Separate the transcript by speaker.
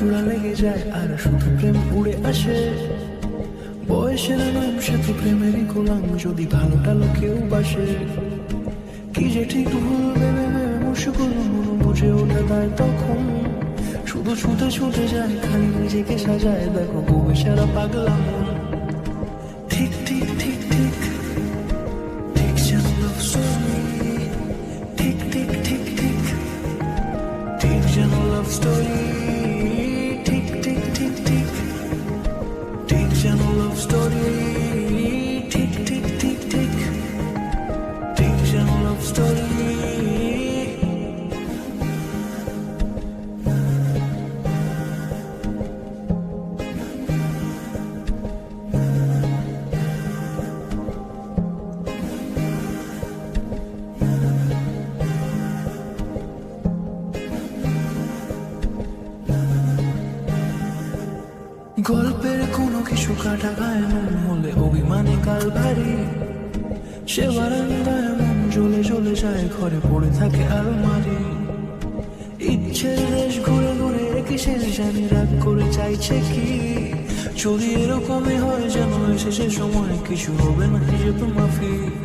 Speaker 1: জোড়া লেগে যায় আর শুধু প্রেম উড়ে আসে। বয়সের নাম সে তো প্রেমেরই গোলাম, যদি ভালো টালো কেউ বাসে। কি যে ঠিক ভুল ভেবে মুশকুল বুঝে ওঠে তখন। শুধু যায়, খালি নিজেকে সাজায়, দেখো বউয়ে সারা পাগলা ঠিক ঠিক ঠিক ঠিক ঠিক ঠিক ঠিক ঠিক ঠিক ঠিক লাভ স্টোরি যেন গল্পের কোনো কিছু কাটা গায়ে মন হলে অভিমানে কাল ভারী সে বারান্দায় মন জ্বলে জ্বলে যায়, ঘরে পড়ে থাকে আলমারি। ইচ্ছের দেশ ঘুরে ঘুরে কিসের জানি রাগ করে চাইছে কি? যদি এরকমই হয় যেন এসে সে সময়, কিছু হবে না হিসেবে মাফিক।